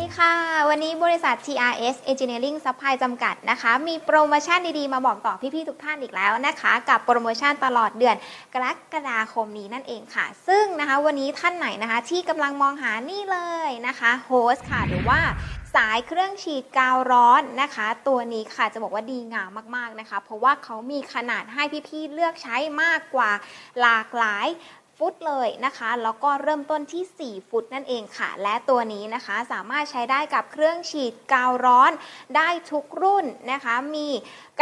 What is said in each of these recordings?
ดีค่ะ วันนี้บริษัท TRS Engineering Supply จำกัดนะคะ มีโปรโมชั่นดีๆ มาบอกต่อพี่ ๆ ทุกท่านอีกแล้วนะคะ กับโปรโมชั่นตลอดเดือนกรกฎาคมนี้นั่นเองค่ะ ซึ่งนะคะวันนี้ท่านไหนนะคะ ที่กำลังมองหานี่เลยนะคะโฮสค่ะ หรือว่าสายเครื่องฉีดกาวร้อนนะคะ ตัวนี้ค่ะจะบอกว่าดีงามมากๆนะคะ เพราะว่าเขามีขนาดให้พี่ ๆ เลือกใช้มากกว่าหลากหลาย ฟุตเลยนะคะ แล้วก็เริ่มต้นที่ 4 ฟุตนั่นเองค่ะ และตัวนี้นะคะสามารถใช้ได้กับเครื่องฉีดกาวร้อนได้ทุกรุ่นนะคะ มี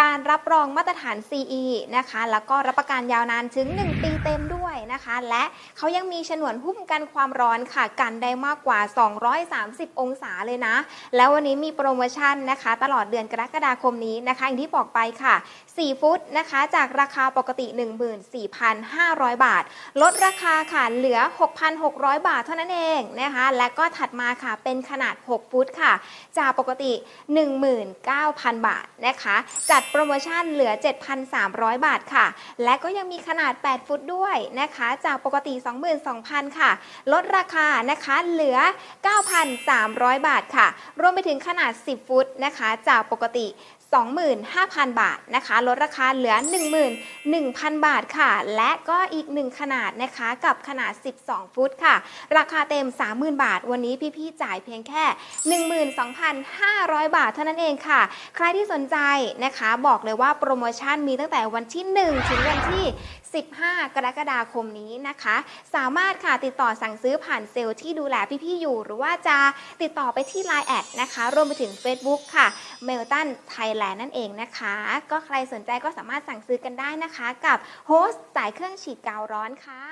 การรับรองมาตรฐาน CE นะคะ แล้วก็รับประกันยาวนานถึง 1 ปีเต็มด้วยนะคะ และเขายังมีฉนวนหุ้มกันความร้อนค่ะ กันได้มากกว่า 230 องศาเลยนะ แล้ววันนี้มีโปรโมชั่นนะคะ ตลอดเดือนกรกฎาคมนี้นะคะ อย่างที่บอกไปค่ะ 4 ฟุตนะคะ จากราคาปกติ 14,500 บาท ลดราคาค่ะเหลือ 6,600 บาทเท่านั้นเองนะคะและก็ถัดมาค่ะเป็นขนาด 6 ฟุตค่ะ จากปกติ 19,000 บาทนะคะ จัดโปรโมชั่นเหลือ 7,300 บาทค่ะ และก็ยังมีขนาด 8 ฟุตด้วยนะคะ จากปกติ 22,000 ค่ะ ลดราคานะคะเหลือ 9,300 บาทค่ะ รวมไปถึงขนาด 10 ฟุตนะคะ จากปกติ 25,000 บาทนะคะ ลดราคาเหลือ 11,000 บาทค่ะ และก็อีก 1 ขนาดนะคะกับขนาด 12 ฟุตค่ะ ราคาเต็ม 30,000 บาท วันนี้พี่ๆจ่ายเพียงแค่ 12,500 บาทเท่านั้นเองค่ะ ใครที่สนใจนะคะบอกเลยว่าโปรโมชั่นมีตั้งแต่วันที่ 1 ถึงวันที่ 15 กรกฎาคมนี้นะคะ สามารถค่ะติดต่อสั่งซื้อผ่านเซลล์ที่ดูแลพี่ๆอยู่ หรือว่าจะติดต่อไปที่ Line แอดนะคะรวมไปถึง Facebook ค่ะเมลตันไทยแลนด์นั่นเองนะคะ ก็ใครสนใจก็สามารถสั่งซื้อกันได้นะคะ กับโฮสต์สายเครื่องฉีดกาวร้อนค่ะ